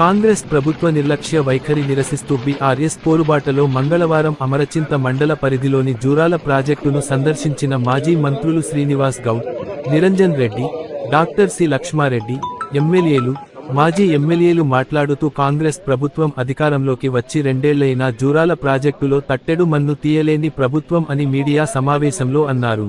కాంగ్రెస్ ప్రభుత్వ నిర్లక్ష్య వైఖరి నిరసిస్తూ బీఆర్ఎస్ పోరుబాటలో మంగళవారం అమరచింత మండల పరిధిలోని జూరాల ప్రాజెక్టును సందర్శించిన మాజీ మంత్రులు శ్రీనివాస్ గౌడ్ నిరంజన్ రెడ్డి డాక్టర్ సి లక్ష్మారెడ్డి ఎమ్మెల్యేలు మాజీ ఎమ్మెల్యేలు మాట్లాడుతూ కాంగ్రెస్ ప్రభుత్వం అధికారంలోకి వచ్చి రెండేళ్ళైనా జూరాల ప్రాజెక్టులో తట్టెడు మన్ను తీయలేని ప్రభుత్వం అని మీడియా సమావేశంలో అన్నారు.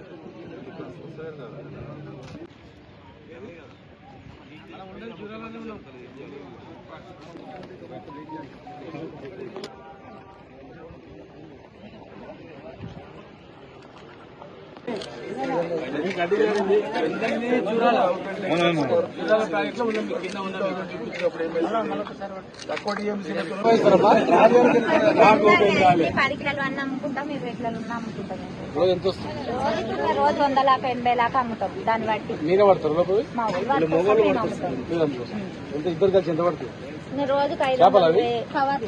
కిలోలు ఉన్న అమ్ముకుంటాం రోజు రోజు వంద లాక ఎనభై లాక అమ్ముతాం దాన్ని బట్టి మీరే పడతారు ఇద్దరు కలిసి ఎంత పడుతుంది నేను రోజుకి ఐదు వందలు? కవర్.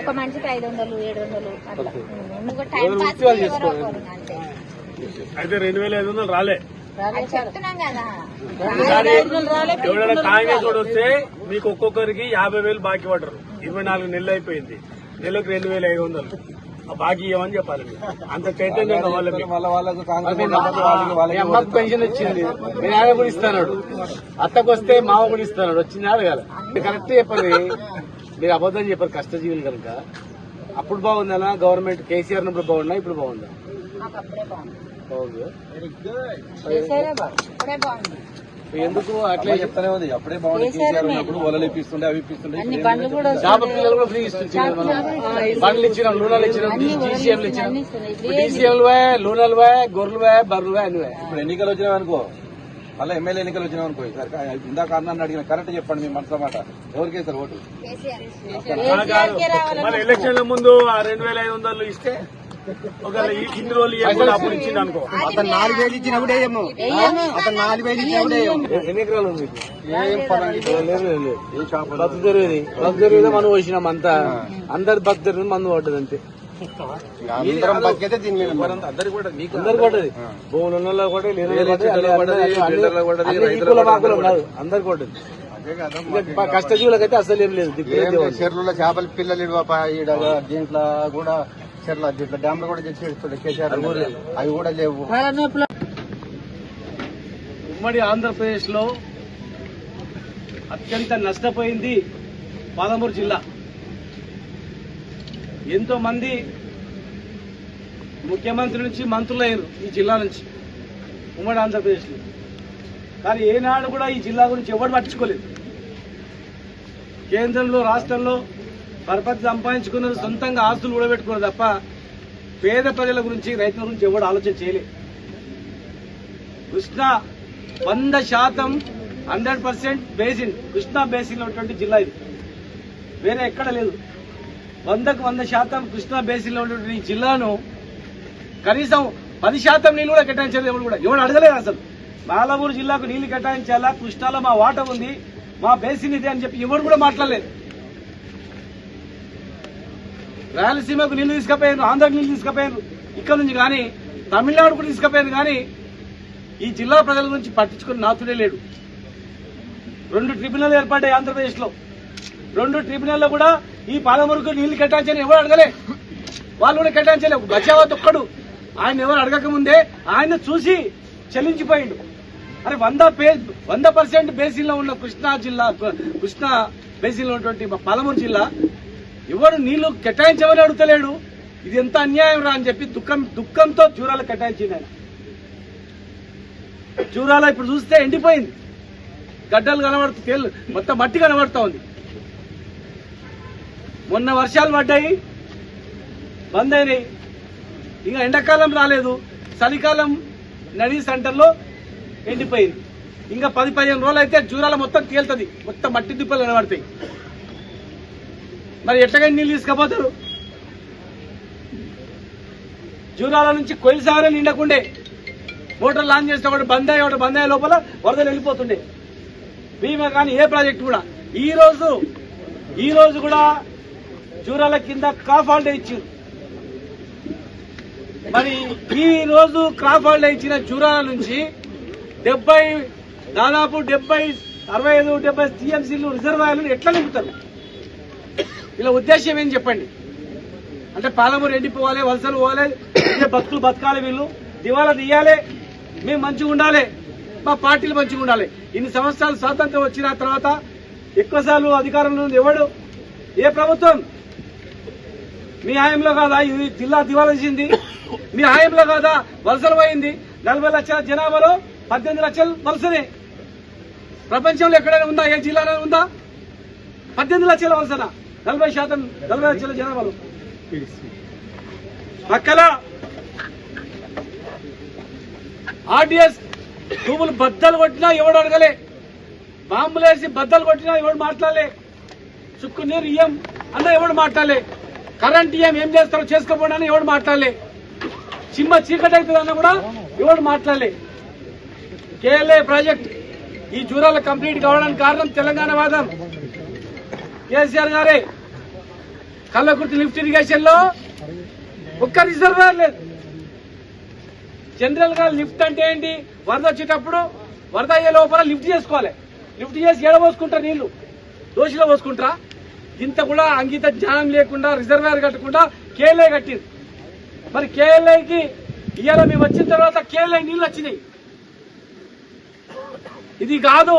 ఒక మనిషికి ఐదు వందలు ఏడు వందలు అట్లా. టైం పాస్ అంతే. అయితే రెండు వేల ఐదు వందలు రాలే. కదా. ఎవరైనా కాంగ్రెస్ వాడు వస్తే మీకు ఒక్కొక్కరికి యాభై వేలు బాకీ పడరు ఇరవై నాలుగు నెలలు అయిపోయింది. నెలకు రెండు వేల ఐదు వందలు. ఆ బాకీ ఇవ్వమని చెప్పాలి. అంత చైతన్యం అమ్మకు పెన్షన్ వచ్చింది. మీ నాన్న కూడా ఇస్తాడు అత్తకు వస్తే మామ కూడా ఇస్తాడు వచ్చింది అడగాలి మీరు కరెక్ట్ చెప్పండి. మీరు అబద్ధం చెప్పారు కష్టజీవులు కనుక. అప్పుడు బాగుందనా గవర్నమెంట్ కేసీఆర్ ఉన్నప్పుడు బాగుందా? ఇప్పుడు బాగుందా. ఎందుకు అట్లే చెప్తానే ఉంది? అప్పుడే బాగుంది కేసీఆర్ ఉన్నప్పుడు వలలు ఇప్పిస్తుండే అవి ఇప్పిస్తుండే అన్ని బండ్లు కూడా చేప పిల్లలు కూడా ఫ్రీ బండ్లు ఇచ్చినాం లూనాలు ఇచ్చినాం డీసీఎంలు ఇచ్చినాం డీసీఎంలు వే లూనాలు వే గొర్రెలు వే బర్రెలు అన్ని వే ఇప్పుడు ఎన్నికలు వచ్చినాయి అనుకో మళ్ళీ ఎమ్మెల్యే ఎన్నికలు వచ్చినాయి అనుకో ఈసారి కా- ఇందాక అన్న అడిగిన కరెక్ట్ చెప్పండి మీ మనసు మాట. ఎవరికి వేస్తారు ఓటు? ఎలక్షన్ల ముందు ఆ రెండు వేల ఐదు వందలు ఇస్తే ఒకవేళ ఈ- ఇన్ని రోజులు ఇవ్వకుండా అప్పుడు ఇచ్చింది అనుకో. అతను నాలుగు వేలు ఇచ్చినప్పుడే ఏమో అతను నాలుగు వేలు ఇచ్చినప్పుడే ఎన్ని ఎకరాలు ఉంది మీకు? ఏం పరంగా లేదు, లేదు, లేదు. బతుకు తెరువుది. బతుకు తెరువుదే మనం వచ్చినాం అంతా. అందరి బతుకు తెరువు మందు పడ్డది అంతే. అందరం బతికైతే దీని మీద అందరికి కూడా భూములు కష్టజీవులకైతే అసలు ఏం లేదు. చెర్లలో చేపల పిల్లలు దీంట్లో కూడా చెర్ల దీంట్లో డ్యామ్లో కూడా తెచ్చి ఇస్తుండే కేసీఆర్ అవి కూడా లేవు. ఉమ్మడి ఆంధ్రప్రదేశ్లో అత్యంత నష్టపోయింది పాలమూరు జిల్లా. ఎంతో మంది ముఖ్యమంత్రి నుంచి మంత్రులయ్యారు ఈ జిల్లా నుంచి ఉమ్మడి ఆంధ్రప్రదేశ్లో కానీ ఏనాడు కూడా ఈ జిల్లా గురించి ఎవరు పట్టించుకోలేదు. కేంద్రంలో రాష్ట్రంలో పరపతి సంపాదించుకున్నది సొంతంగా ఆస్తులు కూడా తప్ప పేద ప్రజల గురించి రైతుల గురించి ఎవరు ఆలోచన చేయలే కృష్ణా వంద శాతం హండ్రెడ్ పర్సెంట్ బేసిన్ కృష్ణా బేసిన్లో ఉన్నటువంటి జిల్లా ఇది. వేరే ఎక్కడ లేదు. వందకు వంద శాతం కృష్ణా బేసిన్లో ఉన్నటువంటి జిల్లాను కనీసం పది శాతం నీళ్ళు కూడా కేటాయించారు ఎవరు కూడా. ఎవరు అడగలేదు అసలు. బాలమూరు జిల్లాకు నీళ్ళు కేటాయించాలా? కృష్ణాలో మా వాట ఉంది మా బేసిన్ ఇది అని చెప్పి ఎవరు కూడా మాట్లాడలేదు. రాయలసీమకు నీళ్ళు తీసుకుపోయారు ఆంధ్రకు నీళ్ళు తీసుకుపోయారు ఇక్కడ నుంచి కానీ తమిళనాడు కూడా తీసుకుపోయారు కానీ ఈ జిల్లా ప్రజల గురించి పట్టించుకుని నాతుడే లేడు. రెండు ట్రిబ్యునల్ ఏర్పడ్డాయి ఆంధ్రప్రదేశ్లో. రెండు ట్రిబ్యునల్లో కూడా ఈ పాలమూరుకు నీళ్ళు కేటాయించని ఎవరు అడగలే. వాళ్ళు కూడా కేటాయించలేవు బచావత్ ఒక్కడు ఆయన ఎవరు అడగక ముందే ఆయన చూసి చెల్లించిపోయిండు. అరే వంద పే వంద పర్సెంట్ బేసిన్లో ఉన్న కృష్ణా జిల్లా కృష్ణా బేసిన్లో ఉన్నటువంటి పాలమూరు జిల్లా ఎవరు నీళ్ళు కేటాయించమని అడుగుతలేడు? ఇది ఎంత అన్యాయం రా అని చెప్పి దుఃఖం దుఃఖంతో చూరాలు కేటాయించింది ఆయన. చూరాల ఇప్పుడు చూస్తే ఎండిపోయింది. గడ్డలు కనబడుతూ తేలు మొత్తం మట్టి కనబడుతూ ఉంది. మొన్న వర్షాలు పడ్డాయి బంద్ అయినాయి. ఇంకా ఎండాకాలం రాలేదు. చలికాలం నడి సెంటర్లో ఎండిపోయింది. ఇంకా పది పదిహేను రోజులు అయితే జూరాల మొత్తం తేలుతుంది. మొత్తం మట్టి దిప్పలు కనబడతాయి. మరి ఎట్లాగా నీళ్ళు తీసుకపోతారు? జూరాల నుంచి కొయిలసాగరం నిండకుండే మోటార్ లాంచ్ చేస్తే ఒకటి బంద్ అయ్యి ఒకటి బంద్ అయ్యే లోపల వరదలు వెళ్ళిపోతుండే. భీమా కానీ ఏ ప్రాజెక్ట్ కూడా. ఈ రోజు ఈ రోజు కూడా జూరాల కింద క్రాప్ హాలిడే ఇచ్చింది మరి ఈ రోజు క్రాప్ హాలిడే ఇచ్చిన జూరాల నుంచి డెబ్బై దాదాపు డెబ్బై అరవై ఐదు డెబ్బై టీఎంసీలు రిజర్వాయర్లు ఎట్లా నింపుతారు? ఇలా ఉద్దేశం ఏం చెప్పండి? అంటే పాలమూరు ఎండిపోవాలి వలసలు పోవాలి ఇదే బతుకులు బతకాలి వీళ్ళు. దివాలా తీయాలి మేము మంచిగా ఉండాలి మా పార్టీలు మంచిగా ఉండాలి. ఇన్ని సంవత్సరాలు స్వాతంత్రం వచ్చిన తర్వాత ఎక్కువసార్లు అధికారంలో ఉంది ఎవడు? ఏ ప్రభుత్వం? మీ హాయంలో కాదా? ఇది జిల్లా దివాలా తీసింది. మీ హయాంలో కాదా? వలసలు పోయింది. నలభై లక్షల జనాభాలో పద్దెనిమిది లక్షలు వలసనే. ప్రపంచంలో ఎక్కడైనా ఉందా? ఏ జిల్లాలో ఉందా? పద్దెనిమిది లక్షల వలసనా? నలభై శాతం నలభై లక్షల జనాభాలో. పక్కల ఆర్డిఎస్ భూములు బద్దలు కొట్టినా ఎవడు అడగలే. బాంబులేసి బద్దలు కొట్టినా ఎవడు మాట్లాడలే. చుక్కు నీరు ఇయ్యం అన్న ఎవడు మాట్లాడలే. కరెంట్ ఇయ్యం ఏం చేస్తారో చేసుకోపోండి అని ఎవడు మాట్లాడలే. చిమ్మ చీకటి అవుతుందన్న కూడా ఎవడు మాట్లాడలే. కేఎల్ఏ ప్రాజెక్ట్ ఈ జూరాల కంప్లీట్ కావడానికి కారణం తెలంగాణ వాదం. కేసీఆర్ గారే. కళ్ళకుర్తి లిఫ్ట్ ఇరిగేషన్లో ఒక్క రిజర్వాయర్ లేదు. జనరల్గా లిఫ్ట్ అంటే ఏంటి? వరద వచ్చేటప్పుడు వరద అయ్యే లోపల లిఫ్ట్ చేసుకోవాలి. లిఫ్ట్ చేసి ఎడబోసుకుంటారు నీళ్ళు? దోషిలో పోసుకుంటారా? ఇంత కూడా అంకిత జ్ఞానం లేకుండా రిజర్వేర్ కట్టకుండా కేఎల్ఐ కట్టింది మరి కేఎల్ఐకి ఇవాళ మేము వచ్చిన తర్వాత కేఎల్ఐ నీళ్ళు వచ్చినాయి. ఇది కాదు.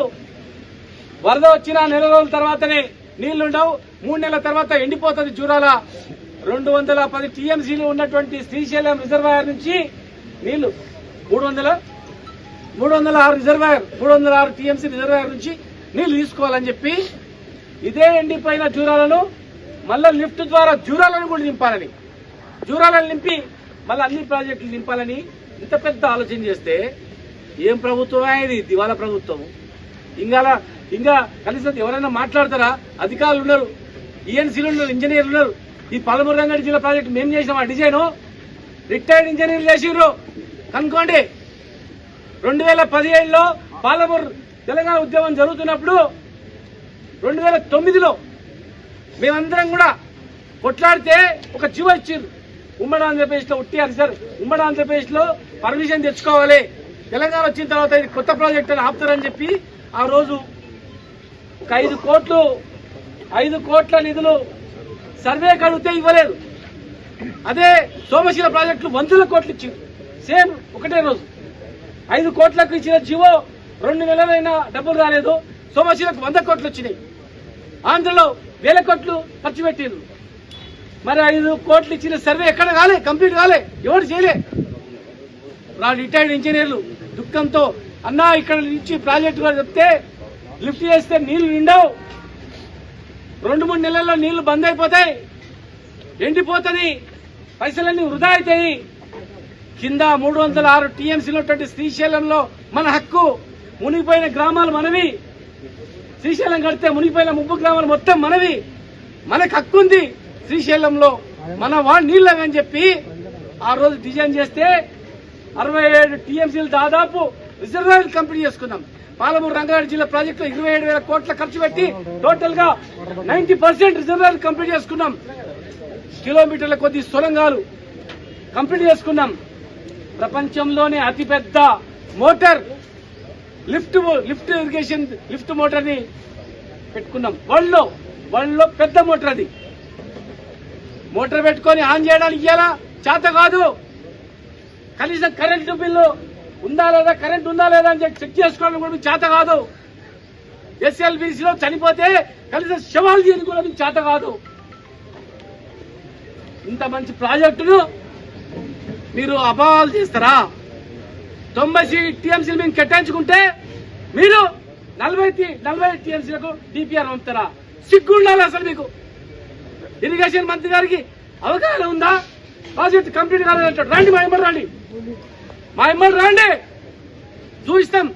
వరద వచ్చిన నెల రోజుల తర్వాతనే నీళ్ళుండవు. మూడు నెలల తర్వాత ఎండిపోతుంది జూరాల రెండు వందల పది టీఎంసీలు ఉన్నటువంటి శ్రీశైలం రిజర్వాయర్ నుంచి నీళ్ళు. మూడు వందల మూడు వందల ఆరు రిజర్వాయర్ మూడు వందల ఆరు టీఎంసీ రిజర్వాయర్ నుంచి నీళ్ళు తీసుకోవాలని చెప్పి ఇదే ఎండిపోయిన జూరాలను మళ్ళీ లిఫ్ట్ ద్వారా జూరాలను కూడా నింపాలని. జూరాలను నింపి మళ్ళీ అన్ని ప్రాజెక్టులు నింపాలని ఇంత పెద్ద ఆలోచన చేస్తే ఏం ప్రభుత్వమే ఇది? దివాలా ప్రభుత్వం ఇంకా ఇంకా కనీసం ఎవరైనా మాట్లాడతారా? అధికారులు ఉన్నారు. ఈఎన్సీలు ఉన్నారు ఇంజనీర్లు ఉన్నారు. ఈ పదమూడు రంగారెడ్డి జిల్లా ప్రాజెక్ట్ మేము చేసినాం ఆ డిజైన్. రిటైర్డ్ ఇంజనీర్లు చేసిర్రు. కనుక్కోండి. రెండు వేల పదిహేడులో పాలమూరు తెలంగాణ ఉద్యమం జరుగుతున్నప్పుడు రెండు వేల తొమ్మిదిలో మేమందరం కూడా కొట్లాడితే ఒక జీవో ఇచ్చిండ్రు ఉమ్మడి ఆంధ్రప్రదేశ్లో ఉట్టి సార్. ఉమ్మడి ఆంధ్రప్రదేశ్లో పర్మిషన్ తెచ్చుకోవాలి. తెలంగాణ వచ్చిన తర్వాత ఇది కొత్త ప్రాజెక్ట్ అని ఆపుతారని చెప్పి ఆ రోజు ఒక ఐదు కోట్లు ఐదు కోట్ల నిధులు సర్వే కడిగితే ఇవ్వలేదు. అదే సోమశిల ప్రాజెక్టులు వందల కోట్లు ఇచ్చింది. సేమ్ ఒకటే రోజు. ఐదు కోట్లకు ఇచ్చిన జివో రెండు నెలలైనా డబ్బులు రాలేదు. సోమశిలకు వంద కోట్లు వచ్చినాయి. ఆంధ్రలో వేల కోట్లు ఖర్చు పెట్టారు మరి ఐదు కోట్లు ఇచ్చిన సర్వే ఎక్కడ కాలే కంప్లీట్ కాలే ఎవరు చేయలే. నా రిటైర్డ్ ఇంజనీర్లు. దుఃఖంతో అన్నా ఇక్కడ నుంచి ప్రాజెక్టు కూడా చెప్తే లిఫ్ట్ చేస్తే నీళ్ళు నిండవు. రెండు మూడు నెలల్లో నీళ్ళు బంద్ అయిపోతాయి. ఎండిపోతుంది. పైసలన్నీ వృధా అవుతాయి. కింద మూడు వందల ఆరు టీఎంసీలో ఉన్నటువంటి శ్రీశైలంలో మన హక్కు. మునిగిపోయిన గ్రామాలు మనవి. శ్రీశైలం కడితే మునిగిపోయిన ముప్పు గ్రామాలు మొత్తం మనవి. మనకు హక్కు ఉంది శ్రీశైలంలో. మన వా నీళ్ళని చెప్పి ఆ రోజు డిజైన్ చేస్తే అరవై ఏడు టీఎంసీలు దాదాపు రిజర్వాయర్ కంప్లీట్ చేసుకున్నాం. పాలమూరు రంగారెడ్డి జిల్లా ప్రాజెక్టులో ఇరవై ఏడు వేల కోట్ల ఖర్చు పెట్టి టోటల్గా నైన్టీ పర్సెంట్ రిజర్వేర్ కంప్లీట్ చేసుకున్నాం. కిలోమీటర్ల కొద్ది సొరంగాలు కంప్లీట్ చేసుకున్నాం. ప్రపంచంలోనే అతిపెద్ద motor lift lift irrigation lift మోటార్ని పెట్టుకున్నాం. వరల్డ్లో వరల్డ్లో పెద్ద మోటార్ అది. మోటార్ పెట్టుకొని ఆన్ చేయడానికి ఇయ్యాలా? చేత కాదు. కనీసం కరెంటు బిల్లు ఉందా లేదా? కరెంట్ ఉందా లేదా అని చెప్పి చెక్ చేసుకోవడం కూడా మీకు చేత కాదు. ఎస్ఎల్బిసిలో చనిపోతే కలిసి శవాలు తీయని కూడా మీకు చేత కాదు. ఇంత మంచి ప్రాజెక్టును మీరు అపవాలు చేస్తారా? తొంభై టీఎంసీలు మేము కేటాయించుకుంటే మీరు నలభై నలభై టీఎంసీలకు డిపిఆర్ పంపుతారా? సిగ్గు ఉండాలి అసలు మీకు. ఇరిగేషన్ మంత్రి గారికి అవగాహన ఉందా? ప్రాజెక్ట్ కంప్లీట్ కాలేదంటాడు. రండి మా ఎమ్మడి రండి. మా ఎమ్మడి రండి. చూపిస్తాం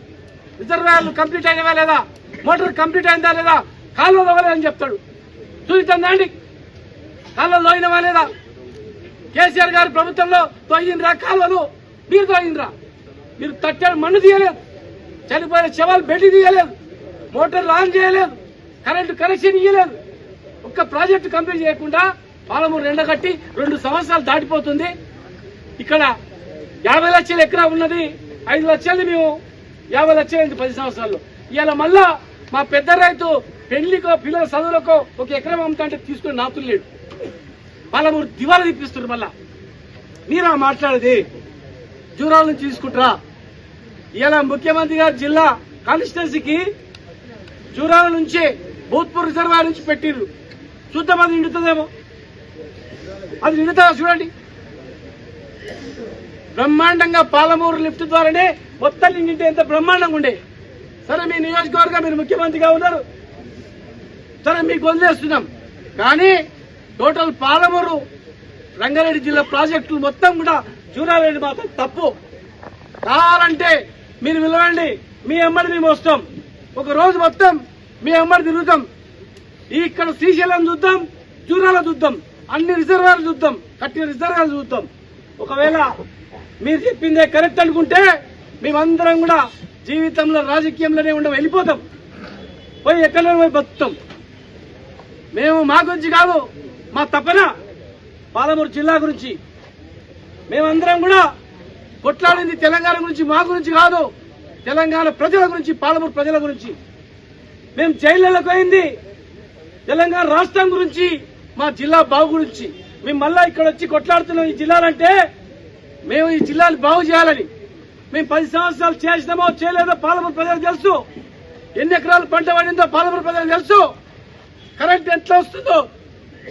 రిజర్వాయర్లు కంప్లీట్ అయినవా లేదా? మోటార్ కంప్లీట్ అయిందా లేదా? కాలువ తవ్వలేదని చెప్తాడు. చూపిస్తాం రండి కాలువలు తోయినవా లేదా? కేసీఆర్ గారి ప్రభుత్వంలో తోయిందిరా కాలువలు? మీరు తోయిందిరా మీరు తట్టాడు మన్ను తీయలేదు. చనిపోయిన శవాలు బెడ్డి తీయలేదు. మోటార్లు ఆన్ చేయలేదు. కరెంటు కనెక్షన్ ఇయ్యలేదు. ఒక్క ప్రాజెక్టు కంప్లీట్ చేయకుండా పాలమూరు ఎండగట్టి రెండు సంవత్సరాలు దాటిపోతుంది. ఇక్కడ యాభై లక్షల ఎకరా ఉన్నది. ఐదు లక్షలు మేము యాభై లక్షలు పది సంవత్సరాల్లో. ఇవాళ మళ్ళా మా పెద్ద రైతు పెళ్ళికో పిల్లల చదువులకో ఒక ఎకరం అమ్ముతా అంటే తీసుకుని నాతులు లేడు. పాలమూరు దివాలా తీపిస్తున్నారు మళ్ళా. మీరా మాట్లాడేది? జూరాల నుంచి తీసుకుంటారా? ఇలా ముఖ్యమంత్రి గారు జిల్లా కాన్స్టిట్యున్సీకి జూరాల నుంచి భూత్పూర్ రిజర్వాయర్ నుంచి పెట్టిర్రు. చూద్దాం అది నిండుతుందేమో? అది నిండుతుందా చూడండి. బ్రహ్మాండంగా పాలమూరు లిఫ్ట్ ద్వారానే మొత్తం నిండింటే ఎంత బ్రహ్మాండంగా ఉండే. సరే మీ నియోజకవర్గం మీరు ముఖ్యమంత్రిగా ఉన్నారు. సరే మీకు వదిలేస్తున్నాం. కానీ టోటల్ పాలమూరు రంగారెడ్డి జిల్లా ప్రాజెక్టులు మొత్తం కూడా చూడాలని మాత్రం తప్పు. కావాలంటే మీరు పిలవండి. మీ అమ్మడి మేము వస్తాం. ఒక రోజు మొత్తం మీ అమ్మడి తిరుగుతాం. ఇక్కడ శ్రీశైలం చూద్దాం జూరాల చూద్దాం. అన్ని రిజర్వాయర్లు చూద్దాం. కట్టిన రిజర్వాయర్లు చూద్దాం. ఒకవేళ మీరు చెప్పిందే కరెక్ట్ అనుకుంటే మేమందరం కూడా జీవితంలో రాజకీయంలోనే ఉండం వెళ్ళిపోతాం. పోయి ఎక్కడో పోయి బతుకుతాం. మేము మా గురించి కాదు మా తపన పాలమూరు జిల్లా గురించి. మేమందరం కూడా కొట్లాడింది తెలంగాణ గురించి మా గురించి కాదు తెలంగాణ ప్రజల గురించి పాలమూరు ప్రజల గురించి. మేము జైళ్ళకు పోయింది తెలంగాణ రాష్ట్రం గురించి మా జిల్లా బాగు గురించి. మేము మళ్ళా ఇక్కడ వచ్చి కొట్లాడుతున్నాం ఈ జిల్లాలంటే మేము ఈ జిల్లాని బాగు చేయాలని మేము పది సంవత్సరాలు చేసినామో చేయలేదో పాలమూరు ప్రజలకు తెలుసు. ఎన్ని ఎకరాలు పంట పండిందో పాలమూరు ప్రజలకు తెలుసు. కరెంట్ ఎట్లా వస్తుందో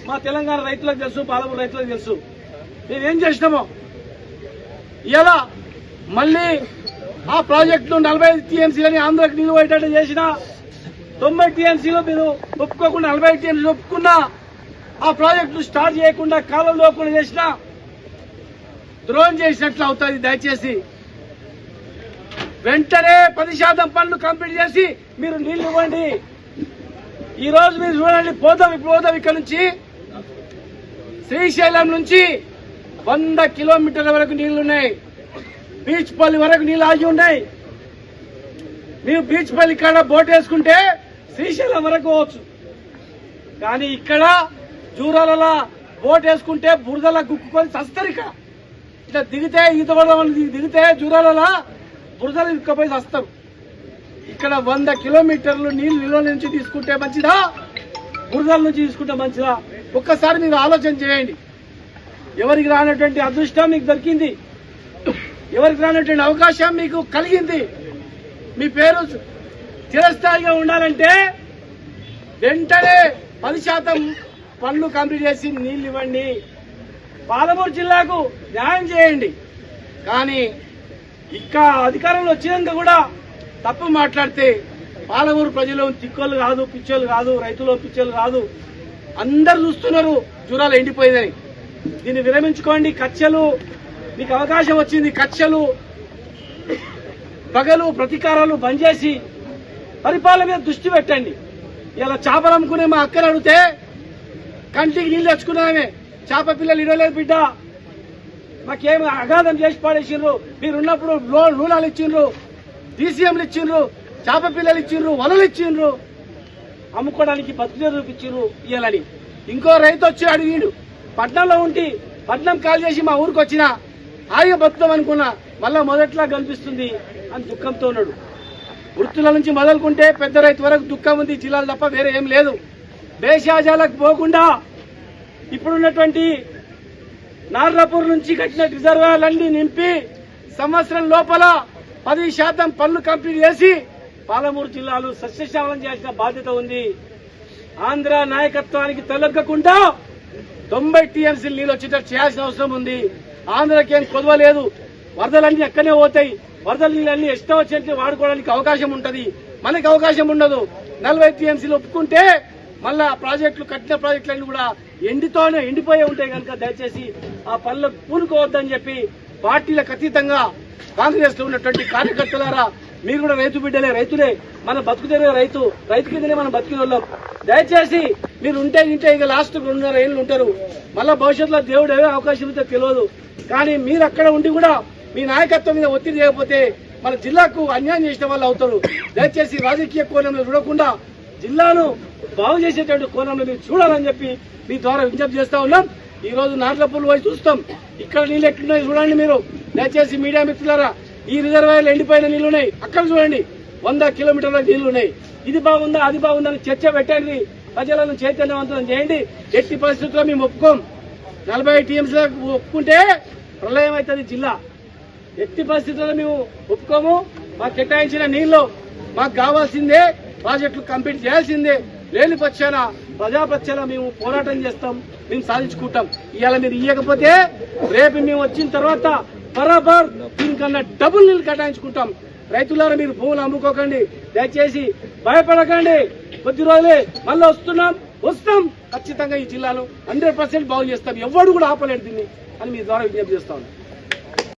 మా తెలంగాణ రైతులకు తెలుసు పాలమూరు రైతులకు తెలుసు. మేమేం చేసినామో? ఇలా మళ్ళీ ఆ ప్రాజెక్టు నలభై ఐదు టీఎంసీలని ఆంధ్రాకి నీళ్ళు అయ్యేటట్టు చేసిన తొంభై టీఎంసీలో మీరు ఒప్పుకోకుండా నలభై టీఎంసీలు ఒప్పుకున్నా ఆ ప్రాజెక్టు స్టార్ట్ చేయకుండా కాలం లోకుండా చేసినా ద్రోహం చేసినట్లు అవుతుంది. దయచేసి వెంటనే పది శాతం పనులు కంప్లీట్ చేసి మీరు నీళ్ళు ఇవ్వండి. ఈ రోజు మీరు చూడండి పోదాం ఇప్పుడు పోదాం ఇక్కడ నుంచి. శ్రీశైలం నుంచి వంద కిలోమీటర్ల వరకు నీళ్ళున్నాయి బీచ్ పల్లి వరకు నీళ్ళు ఆగి ఉన్నాయి. మీరు బీచ్ పల్లి కాడ బోట్ వేసుకుంటే శ్రీశైలం వరకు పోవచ్చు. కానీ ఇక్కడ జూరాలలో బోట్ వేసుకుంటే బురదలా గుక్కుకొని చస్తారు ఇక్కడ ఇట్లా దిగితే ఈత దిగితే జూరాలలో బురదలు ఇరుక్కపోయి చస్తారు ఇక్కడ వంద కిలోమీటర్లు నీళ్ళు నిల్వ నుంచి తీసుకుంటే మంచిదా? బురదల నుంచి తీసుకుంటే మంచిదా? ఒక్కసారి మీరు ఆలోచన చేయండి. ఎవరికి రానటువంటి అదృష్టం మీకు దొరికింది? ఎవరికి రానటువంటి అవకాశం మీకు కలిగింది? మీ పేరు చిరస్థాయిగా ఉండాలంటే వెంటనే పది శాతం పనులు కంప్లీట్ చేసి నీళ్ళు ఇవ్వండి. పాలమూరు జిల్లాకు న్యాయం చేయండి. కానీ ఇంకా అధికారంలో వచ్చినాక కూడా తప్పు మాట్లాడితే పాలమూరు ప్రజలు తిక్కోళ్ళు కాదు పిచ్చోళ్ళు కాదు రైతులు పిచ్చోళ్ళు కాదు. అందరు చూస్తున్నారు జూరాలు ఎండిపోయిందని దీన్ని విరమించుకోండి కక్షలు. మీకు అవకాశం వచ్చింది కక్షలు. పగలు ప్రతీకారాలు బంద్ చేసి పరిపాలన మీద దృష్టి పెట్టండి. ఇలా చేపలు అమ్ముకునే మా అక్కలు అడిగితే కంటికి నీళ్ళు తెచ్చుకున్నామే. చేప పిల్లలు ఇడలేదు బిడ్డ. మాకేం అగాధం చేసి పాడేసిండ్రు. మీరున్నప్పుడు నూనాలు ఇచ్చిండ్రు. డీసీఎంలు ఇచ్చిండ్రు. చేప పిల్లలు ఇచ్చిండ్రు. వలలు ఇచ్చిండ్రు. అమ్ముకోవడానికి బతుకుదే చూపించిండ్రు ఇయ్యాలని. ఇంకో రైతు వచ్చి అడిగిడు పట్నంలో ఉండి పట్నం కాల్ చేసి మా ఊరికి వచ్చిన ఆయన బతుకుతాం అనుకున్నా మళ్ళా మొదట్లా కనిపిస్తుంది అని దుఃఖంతో ఉన్నాడు. వృత్తుల నుంచి మొదలుకుంటే పెద్ద రైతు వరకు దుఃఖం ఉంది జిల్లాలు తప్ప వేరే ఏం లేదు. దేశాజాలకు పోకుండా ఇప్పుడున్నటువంటి నార్లాపూర్ నుంచి కట్టిన రిజర్వాయర్లన్నీ నింపి సంవత్సరం లోపల పది శాతం పనులు కంప్లీట్ చేసి పాలమూరు జిల్లాలు సస్యశ్యామలం చేసిన బాధ్యత ఉంది. ఆంధ్ర నాయకత్వానికి తొలగకుండా తొంభై టీఎంసీ నీళ్ళు వచ్చేటట్టు చేయాల్సిన అవసరం ఉంది. ఆంధ్రకి ఏం కొదవలేదు వరదలన్నీ ఎక్కడనే పోతాయి. వరదల నీళ్ళన్నీ ఇష్టం వచ్చినట్టు వాడుకోవడానికి అవకాశం ఉంటది. మనకి అవకాశం ఉండదు. నలభై టీఎంసీలు ఒప్పుకుంటే మళ్ళా ప్రాజెక్టులు కట్టిన ప్రాజెక్టులన్నీ కూడా ఎండితోనే ఎండిపోయి ఉంటాయి కనుక దయచేసి ఆ పనులు పూనుకోవద్దని చెప్పి పార్టీలకు అతీతంగా కాంగ్రెస్లో ఉన్నటువంటి కార్యకర్తలారా మీరు కూడా రైతు బిడ్డలే రైతులే మన బతుకుతేనే రైతు రైతు కిందనే మనం బతికిన దయచేసి మీరు ఉంటే ఇంటే ఇక లాస్ట్ రెండున్నర ఏళ్ళు ఉంటారు. మళ్ళా భవిష్యత్తులో దేవుడు ఏమే అవకాశం ఉంటే తెలియదు. కానీ మీరు అక్కడ ఉండి కూడా మీ నాయకత్వం మీద ఒత్తిడి చేయకపోతే మన జిల్లాకు అన్యాయం చేసిన వాళ్ళు అవుతారు. దయచేసి రాజకీయ కోణంలో చూడకుండా జిల్లాను బాగు చేసేటువంటి కోణంలో మీరు చూడాలని చెప్పి మీ ద్వారా విజ్ఞప్తి చేస్తా ఉన్నాం. ఈ రోజు నాట్లపూల్ పోయి చూస్తాం. ఇక్కడ నీళ్ళు ఎట్లున్నాయి చూడండి మీరు. దయచేసి మీడియా మిత్రులారా ఈ రిజర్వాయర్లు ఎండిపోయిన నీళ్ళు ఉన్నాయి అక్కడ చూడండి వంద కిలోమీటర్ల నీళ్ళు ఉన్నాయి ఇది బాగుందా అది బాగుందా అని చర్చ పెట్టండి. ప్రజలను చైతన్యవంతం చేయండి. ఎట్టి పరిస్థితుల్లో మేము ఒప్పుకోం. నలభై టీఎంసీ ఒప్పుకుంటే ప్రళయం అవుతుంది జిల్లా. ఎట్టి పరిస్థితుల్లో మేము ఒప్పుకోము. మాకు కేటాయించిన నీళ్ళు మాకు కావాల్సిందే. ప్రాజెక్టులు కంప్లీట్ చేయాల్సిందే. లేని పక్షాన ప్రజాపక్షాన మేము పోరాటం చేస్తాం మేము సాధించుకుంటాం. ఇవాళ మీరు ఇవ్వకపోతే రేపు మేము వచ్చిన తర్వాత బరాబర్ దీనికన్నా డబుల్ నీళ్ళు కేటాయించుకుంటాం. రైతులారా మీరు భూములు అమ్ముకోకండి. దయచేసి భయపడకండి. కొద్ది రోజులే మళ్ళీ వస్తున్నాం వస్తాం. ఖచ్చితంగా ఈ జిల్లాలో హండ్రెడ్ పర్సెంట్ బాగు చేస్తాం. ఎవడు కూడా ఆపలేడు దీన్ని అని మీ ద్వారా విజ్ఞప్తి చేస్తా